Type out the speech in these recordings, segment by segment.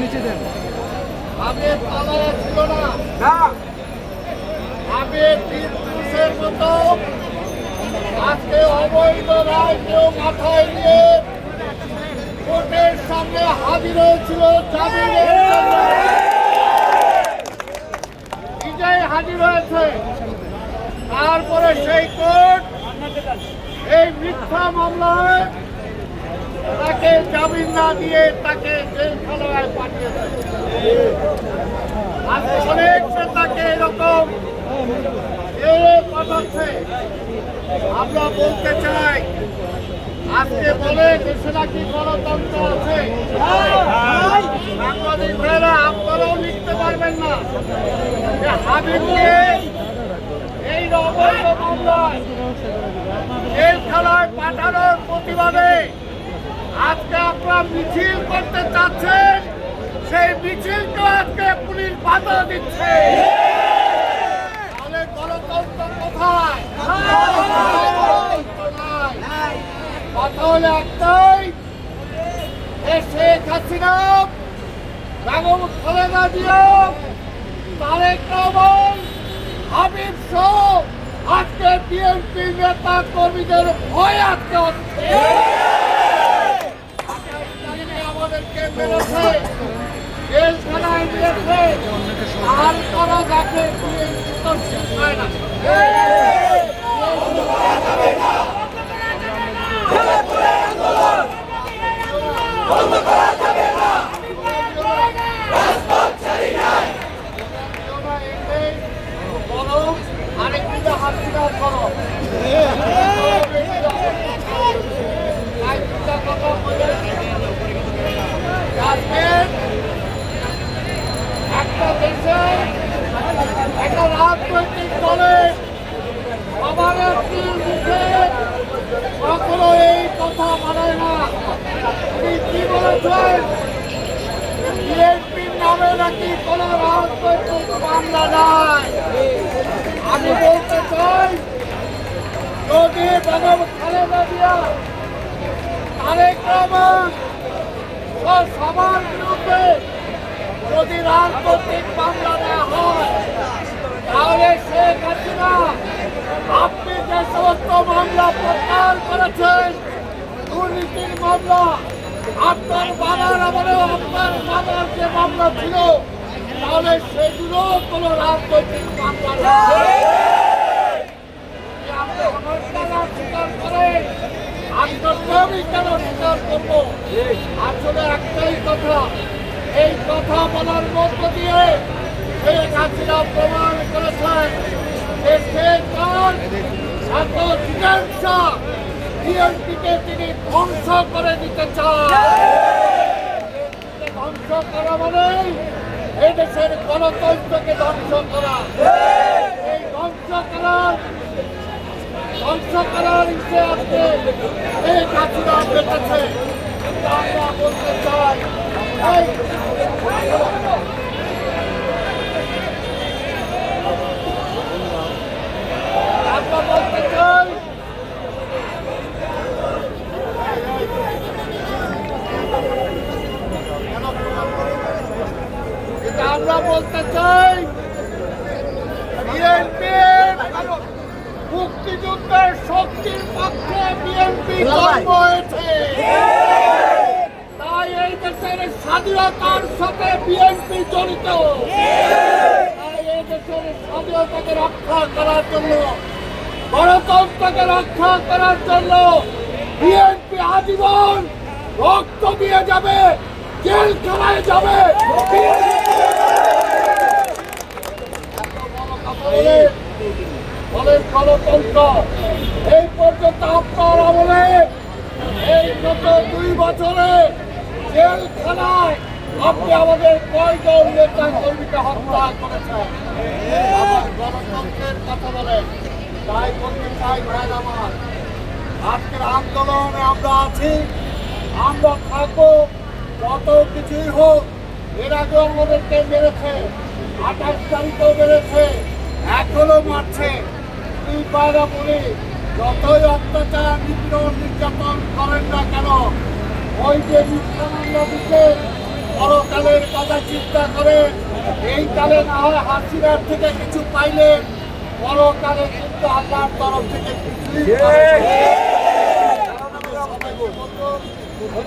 নিচে দেন আগে পালায় ছিল না পুরুষের মতো আজকে অবৈধ রায়কেও মাথায় নিয়ে কোর্টের সামনে হাজির হয়েছিল নিজেই হাজির হয়েছে। তারপরে সেই কোর্ট এই মিথ্যা মামলায় তাকে জামিন না দিয়ে তাকে পাঠিয়েছে। আজকে অনেক তাকে এরকম পাঠাচ্ছে। আমরা বলতে চাই আজকে বলে দেশে নাকি গণতন্ত্র আছে? সাংবাদিক ভাইরা আপনারাও লিখতে পারবেন না। যে হাবিবকে এই অবৈধ পাঠানোর প্রতিবাদে আজকে আপনারা মিছিল করতে চাচ্ছেন, সেই মিছিলকে আজকে পুলিশ বাধা দিচ্ছে। তাহলে গণতন্ত্র কোথায়। কথা হলো একটাই শেখ হাসিনা বেগম খালেদা জিয়া তারেক রহমান, হাবিব সহ আজকে বিএনপি নেতা কর্মীদের ভয় আজকে হচ্ছে আমাদেরকে মেরেছে, জেলখানায় দিয়েছে আর করা যাকে বিএনপি তো শেষ না বরং আরেকদিকে হাসিনা করো আরেকটা কথা বলে আজকে একটা দেশে একটা রাজনৈতিক দলে সবার একটি মুখে কথা মানায় না। উনি কি বিএনপির নামে নাকি কোনো রাজনৈতিক মামলা নাই আমি বলতে চাই, যদি বেগম খালেদা জিয়া, তারেক রহমান সবার বিরুদ্ধে যদি রাজনৈতিক মামলা নেওয়া হয়, তাহলে শেখ হাসিনা, আপনি যে সমস্ত মামলা প্রত্যাহার করেছেন, দুর্নীতির মামলা, আপনার বাবার আমলেও আপনার বাবার যে মামলা ছিল তাহলে সেগুলো কোনো রাজনৈতিক মামলা স্বীকার করেন। আমি কেন স্বীকার করব, আসলে একটাই কথা, এই কথা বলার মধ্য দিয়ে শেখ হাসিনা প্রমাণ করেছেন যে শেখ তার এত জিজ্ঞাসা বিএনপিকে ধ্বংস করে দিতে ধ্বংস করা মানে এদেশের গণতন্ত্রকে ধ্বংস করা। এই ধ্বংস করার ধ্বংস করার ইচ্ছে আজকে এই কাজটা বেঁচেছে আমরা বলতে চাই কিন্তু আমরা বলতে চাই বিএনপি মুক্তিযুদ্ধের শক্তির পক্ষে বিএনপি জন্ম হয়েছে। তাই এই দেশের স্বাধীনতার সাথে বিএনপি জড়িত। তাই এই দেশের স্বাধীনতাকে রক্ষা করার জন্য গণতন্ত্রকে রক্ষা করার জন্য বিএনপি আজীবন রক্ত দিয়ে যাবে। জেলখানায় যাবে। বলেন গণতন্ত্র। এই পর্যন্ত আপনার আমলে এই গত দুই বছরে জেলখানায় আপনি আমাদের কয়জন নেতা কর্মীকে হত্যা করেছেন? গণতন্ত্রের কথা বলেন। তাই বলতে চাই ভাই আমার, আজকের আন্দোলনে আমরা আছি, আমরা থাকব কত কিছুই হোক, এর আগেও আমাদেরকে মেরেছে, আঠাশ তারিখেও মেরেছে, এখনও মারছে। দুই পায়রা বলি যতই অত্যাচার, নিপীড়ন, নির্যাতন করেন না কেন, ওই যে নিত্যানন্দ দিকে পরকালের কথা চিন্তা করেন এই কালে না হয় হাসিনার থেকে কিছু পাইলে পরকালে কিন্তু আল্লাহর তরফ থেকে কিছুই পাবেন না। কারণ আমি সবাইকে বলব, ধন্যবাদ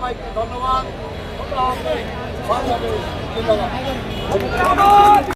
সবাইকে ধন্যবাদ।